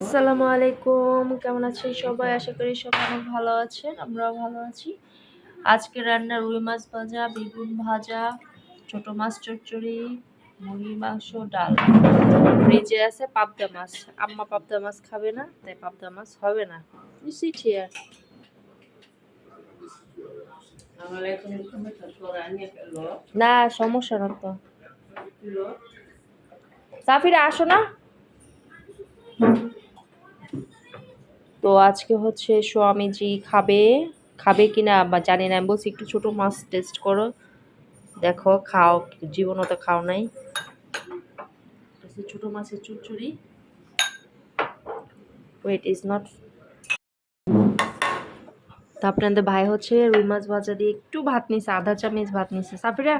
আসসালামু আলাইকুম, কেমন আছেন সবাই? আশা করি সবাই অনেক ভালো আছেন, আমরাও ভালো আছি। আজকে রান্না রুই মাছ ভাজা, বেগুন ভাজা, ছোট মাছ চচ্চড়ি, মুরগির মাংস, ডাল। ফ্রিজে আছে পাবদা মাছ। আম্মা পাবদা মাছ খাবে না, তাই পাবদা মাছ হবে না। হিয়ার না, সমস্যা না তো। সাফিরা, আসো না। তো আজকে হচ্ছে স্বামীজি খাবে খাবে কিনা বা জানি না আমি বলছি একটু ছোটো মাছ টেস্ট করো। দেখো খাও জীবনও তো খাও নাই। ছোটো মাছের চুচুরি ওয়েট ইজ নট তো আপনাদের ভাই হচ্ছে রুই মাছ ভাজা দিয়ে একটু ভাত নিছে আধা চামচ ভাত নিছে। সাফিরা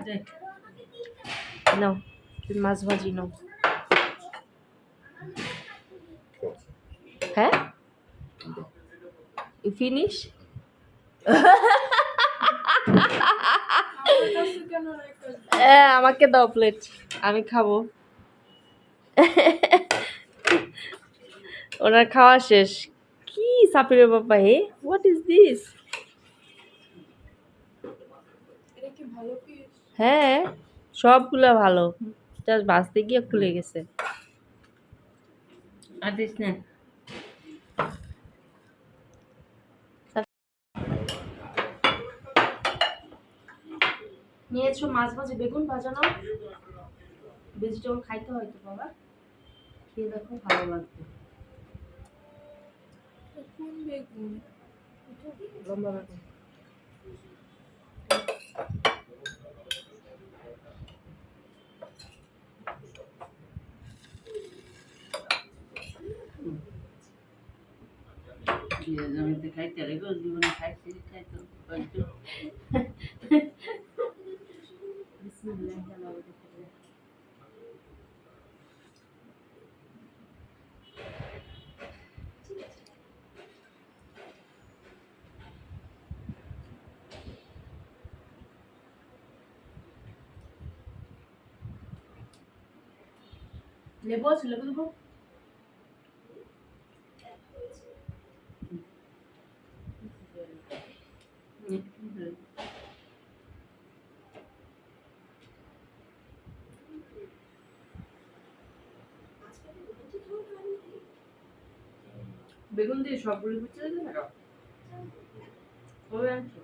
নাও তুমি মাছ ভাজি নাও হ্যাঁ Finish? হ্যাঁ আমাকে দাও প্লেট আমি খাব। ওনার খাওয়া শেষ। কি সাপিরে বাবা হে হোয়াট ইজ দিস হ্যাঁ সবগুলো ভালো। জাস্ট বাঁচতে গিয়ে খুলে গেছে। আর দিস না। নিয়েছো মাছ ভাজি বেগুন ভাজানো ভেজিটেবল খাইতে হয় তো বাবা। খেয়ে দেখো ভালো লাগবে। লম্বা বেগুন। জমিতে খাইতে রে গো জীবনে খাইছি খাইতো লেবু আছে লেবু দেবো? বেগুন দিয়ে সবগুলো বুঝতে দেবে না ওই আনছো?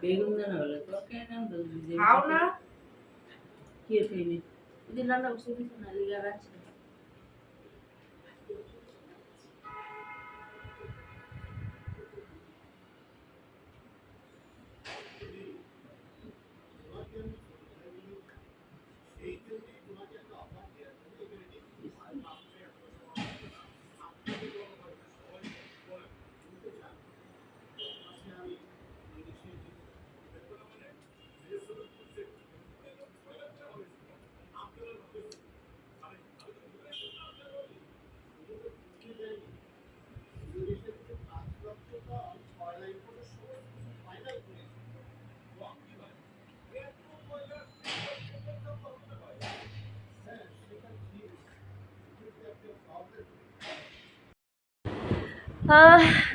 বেগুন দেন হলে তো কে নাম তো খাও না। কি দিন রান্না বসে না লিগা রাখছি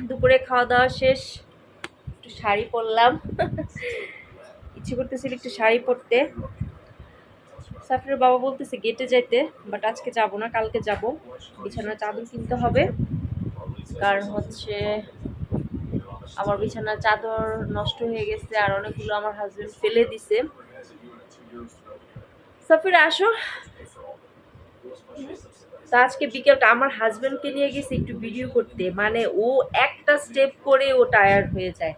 দুপুরে খাওয়া দাওয়া শেষ। একটু শাড়ি পরলাম। ইচ্ছে করতেছিল একটু শাড়ি পরতে। সাফিরের বাবা বলতেছে গেটে যাইতে বাট আজকে যাব না, কালকে যাব। বিছানার চাদর কিনতে হবে। কারণ হচ্ছে আমার বিছানার চাদর নষ্ট হয়ে গেছে আর অনেকগুলো আমার হাজবেন্ড ফেলে দিছে। সাফির, আসো। তো আজকে বিকেলটা আমার হাজবেন্ডকে নিয়ে গেছি একটু ভিডিও করতে। মানে ও একটা স্টেপ করে ও টায়ার্ড হয়ে যায়।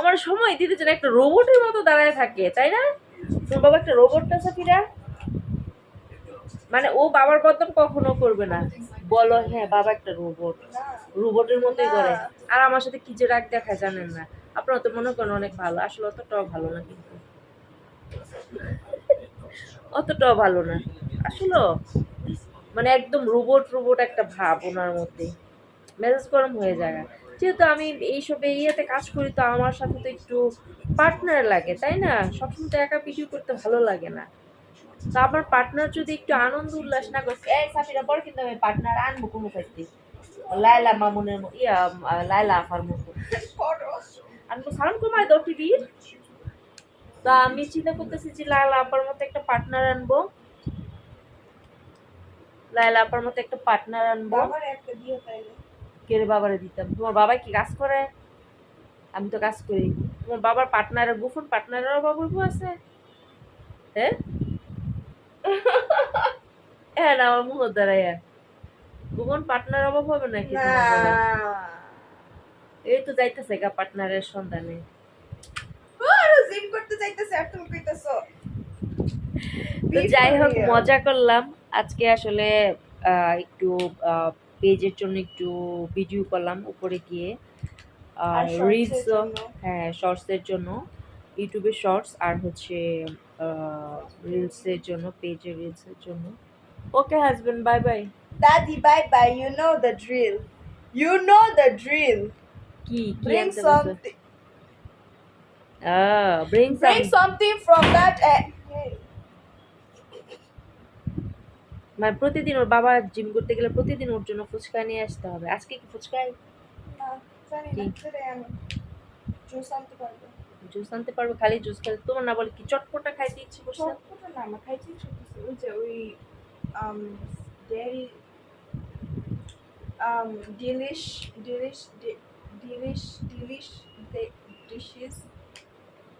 আমার সময় দিতে চান একটা রোবটের মতো দাঁড়ায় থাকে, তাই না? তোর বাবা একটা রোবট না, সাফিরা? মানে ও বাবার বদন কখনো করবে না। বলো হ্যাঁ বাবা একটা রোবট রোবটের মতোই করে। আর আমার সাথে কি যে রাগ দেখা জানেন না। আপনারা তো মনে করেন অনেক ভালো। আসলে অতটাও ভালো না কিন্তু। অতটাও ভালো না। আসলে মানে একদম রোবট রোবট একটা ভাব ওনার মধ্যে। মেজাজ গরম হয়ে যায়। যেহেতু আমি এইসব ইয়েতে কাজ করি, তো আমার সাথে তো একটু পার্টনার লাগে, তাই না? সবসময় তো একা ভিডিও করতে ভালো লাগে না। তো আমার পার্টনার যদি একটু আনন্দ উল্লাস না করছে এই সাফিরা পরে কিন্তু আমি পার্টনার আনব কোনো খাইতে লাইলা মামুনের ইয়া লাইলা আফার মতো। আনব সালাম কমায় দাও টিভির তো আমি চিন্তা করতেছি যে লাইলা আপার মতো একটা পার্টনার আনব। লাইলা আপার মতো একটা পার্টনার আনব। দিও তাইলে বাবারে দিতাম? তোমার বাবা কি কাজ করে? আমি তো কাজ করি। তোমার বাবার পার্টনারের গোপন পার্টনারের হইব আছে। হ্যাঁ? হ্যাঁ না আমার মুখ দাঁড়াইয়া গোপন পার্টনার অভাব হবে নাকি? এই তো যাইতেছে গা পার্টনারের সন্ধানে। জিম করতে যাইতেছে আর তুমি কইতাছো। তো যাই হোক মজা করলাম। আজকে আসলে আহ, একটু পেজের জন্য একটু ভিডিও করলাম উপরে গিয়ে। আর রিলস হ্যাঁ শর্টসের জন্য ইউটিউবে শর্টস আর হচ্ছে রিলসের জন্য পেজে রিলসের জন্য। ওকে হাজবেন্ড বাই বাই দাদি bye bye you know the drill you know the drill কি কি bring আনতে বলছো? something. Ah bring bring something from that eh, hey. মানে প্রতিদিন ওর বাবা জিম করতে গেলে প্রতিদিন ওর জন্য ফুচকা নিয়ে আসতে হবে। আজকে কি ফুচকাই না জানি না কি? ছেড়ে আমি জুস আনতে পারব। জুস আনতে পারবে খালি জুস খেলে তোমার না বলে কি চটপটা খাইতে ইচ্ছে করছে? চটপটা না আমার খাইতে ইচ্ছে করতেছে ওই যে ওই ডেয়ারি ডিলিশ ডিলিশ ডিলিশ ডিলিশ ডিশেস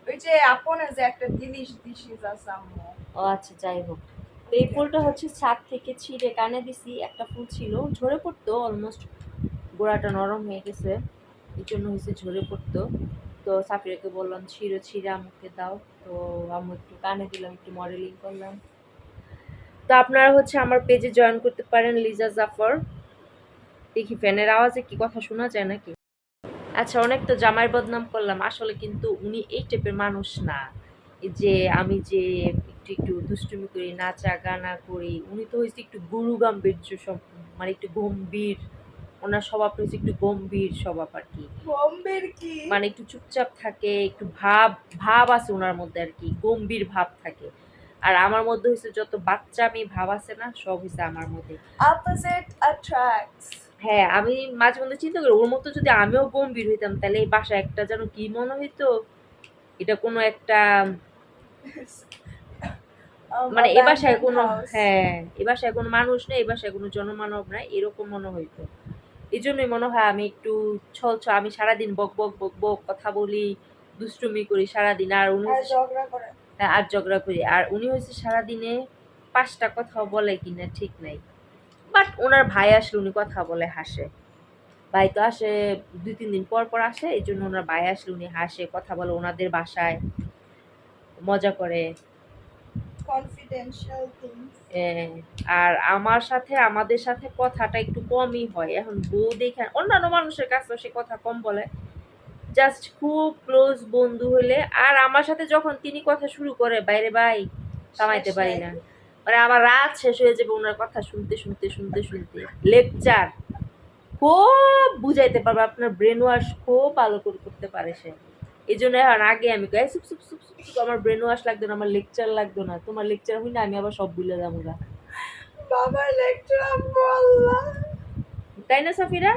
ওই যে আপনে যে একটা ডিলিশ ডিশেস আছে আম্মু। ও আচ্ছা যাই হোক। তো এই ফুলটা হচ্ছে ছাদ থেকে ছিঁড়ে কানে দিছি একটা ফুল ছিল। ঝরে পড়তো অলমোস্ট গোড়াটা নরম হয়ে গেছে। এই জন্য হয়েছে ঝরে পড়তো। তো সাফিরাকে বললাম, ছিঁড়ে ছিঁড়ে আমাকে দাও। তো আমি একটু কানে দিলাম, একটু মডেলিং করলাম। তো আপনারা হচ্ছে আমার পেজে জয়েন করতে পারেন লিজা জাফর। দেখি ফ্যানের আওয়াজে কি কথা শোনা যায় নাকি? আচ্ছা অনেক তো জামাইয়ের বদনাম করলাম। আসলে কিন্তু উনি এই টাইপের মানুষ না। যে আমি যে একটু একটু দুষ্টুমি করি নাচা গানা করি, উনি তো হয়েছে একটু গুরু গাম্ভীর্য সব মানে একটু গম্ভীর। ওনার স্বভাব হয়েছে একটু গম্ভীর স্বভাব আর কি। বোম্বের কি? মানে একটু চুপচাপ থাকে একটু ভাব ভাব আছে ওনার মধ্যে আর কি গম্ভীর ভাব থাকে। আর আমার মধ্যে হয়েছে যত বাচ্চা আমি ভাব আছে না সব হয়েছে আমার মধ্যে। অপোজিট অ্যাট্রাক্টস হ্যাঁ আমি মাঝে মধ্যে চিন্তা করি ওর মতো যদি আমিও গম্ভীর হইতাম তাহলে এই বাসায় একটা যেন কি মনে হইতো? এটা কোনো একটা মানে এ বাসায় কোনো হ্যাঁ এ বাসায় কোনো মানুষ নেই এ বাসায় কোনো জনমানব নাই এরকম মনে হইতো। এই জন্যই মনে হয় আমি একটু ছল ছ আমি সারাদিন বক বক বক বক কথা বলি দুষ্টুমি করি সারাদিন। আর উনি আর ঝগড়া হ্যাঁ, আর ঝগড়া করি। আর উনি হচ্ছে সারাদিনে পাঁচটা কথা বলে কিনা ঠিক নাই। বাট ওনার ভাই আসলে উনি কথা বলে হাসে। ভাই তো আসে দুই তিন দিন পর পর আসে এই জন্য ওনার ভাই আসলে উনি হাসে কথা বলে ওনাদের বাসায় মজা করে। আর আমার সাথে আমাদের সাথে কথাটা একটু কমই হয়। এখন বউ দেখে অন্যান্য মানুষের কাছে সে কথা কম বলে। জাস্ট খুব ক্লোজ বন্ধু হলে আর আমার সাথে যখন তিনি কথা শুরু করে বাইরে ভাই কামাইতে পারি না। মানে আমার রাত শেষ হয়ে যাবে ওনার কথা শুনতে শুনতে শুনতে শুনতে। লেকচার খুব বুঝাইতে পারবে আপনার ব্রেন ওয়াশ খুব ভালো করে করতে পারে সে। এই জন্য এখন আগে আমি কই, "এই চুপ চুপ চুপ চুপ চুপ, আমার ব্রেন ওয়াশ লাগতো না আমার লেকচার লাগতো না তোমার লেকচার হই না আমি আবার সব ভুলে যাব গা। বাবার লেকচার আল্লাহ তাই না সাফিরা?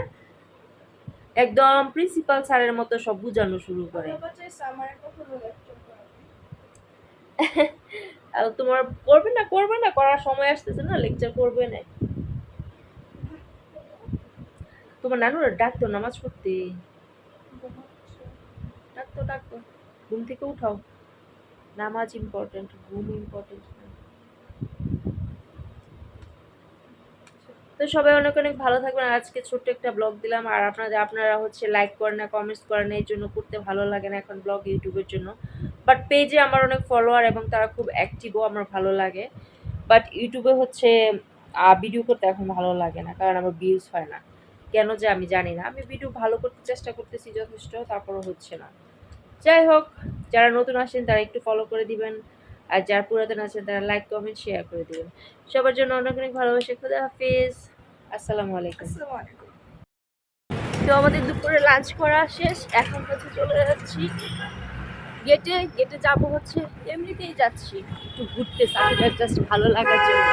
একদম প্রিন্সিপাল স্যারের মতো সব বুঝানো শুরু বাবা করে আর তোমার করবে না করবে না করার সময় আসতেছে না লেকচার করবে না। তোমার নানুরা ডাকতো নামাজ পড়তে। ডাকতো ডাকতো ঘুম থেকে উঠাও। নামাজ ইম্পর্টেন্ট ঘুম ইম্পর্টেন্ট তো সবাই অনেক অনেক ভালো থাকবেন। আজকে ছোট্ট একটা ব্লগ দিলাম। আর আপনাদের, আপনারা হচ্ছে লাইক করেন না কমেন্টস করেন এই জন্য করতে ভালো লাগে না এখন ব্লগ ইউটিউবের জন্য। বাট পেজে আমার অনেক ফলোয়ার এবং তারা খুব অ্যাক্টিভও আমার ভালো লাগে। বাট ইউটিউবে হচ্ছে ভিডিও করতে এখন ভালো লাগে না, কারণ আমার ভিউজ হয় না। কেন যে আমি জানি না। আমি ভিডিও ভালো করতে চেষ্টা করতেছি যথেষ্ট, তারপরও হচ্ছে না। যাই হোক যারা নতুন আসেন তারা একটু ফলো করে দিবেন আর যারা পুরাতন আছেন তারা লাইক কমেন্ট শেয়ার করে দিবেন। সবার জন্য অনেক অনেক ভালোবাসা খুদা হাফিজ। আসসালামু আলাইকুম। তো আমাদের দুপুরে লাঞ্চ করা শেষ এখন হচ্ছে চলে যাচ্ছি। গেটে গেটে যাব হচ্ছে এমনিতেই যাচ্ছি। একটু ঘুরতে সাথে জাস্ট ভালো লাগার জন্য।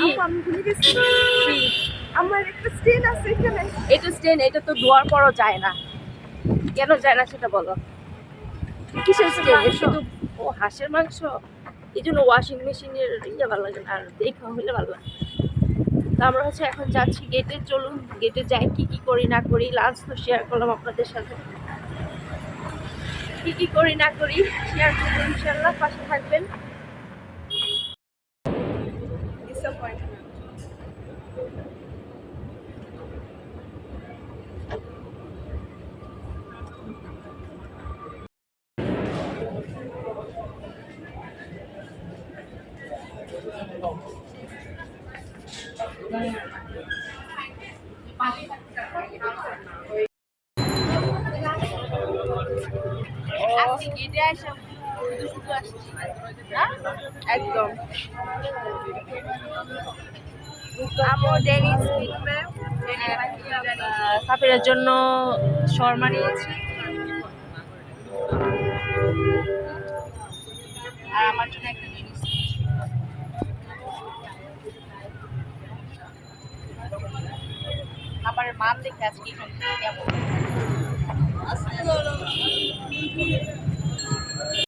আমি আমার একটা স্টেন আছে এখানে। এটা স্টেন এটা তো ধোয়ার পরও যায় না। কেন যায় না সেটা বলো। কিসের শুধু ও হাঁসের মাংস? এই জন্য ওয়াশিং মেশিনের ইয়ে ভালো লাগে আর দেখা হলে ভালো লাগে। তো আমরা হচ্ছে এখন যাচ্ছি গেটে চলুন। গেটে যাই, কি কি করি, না করি লাঞ্চ তো শেয়ার করলাম আপনাদের সাথে। কি কি করি, না করি শেয়ার করব ইনশাল্লাহ পাশে থাকবেন। একদম। কিনবে জন্য শর্মা নিয়েছি। আর আমার জন্য একটা খাবারের মান দেখে আজকে এখান থেকে কেমন?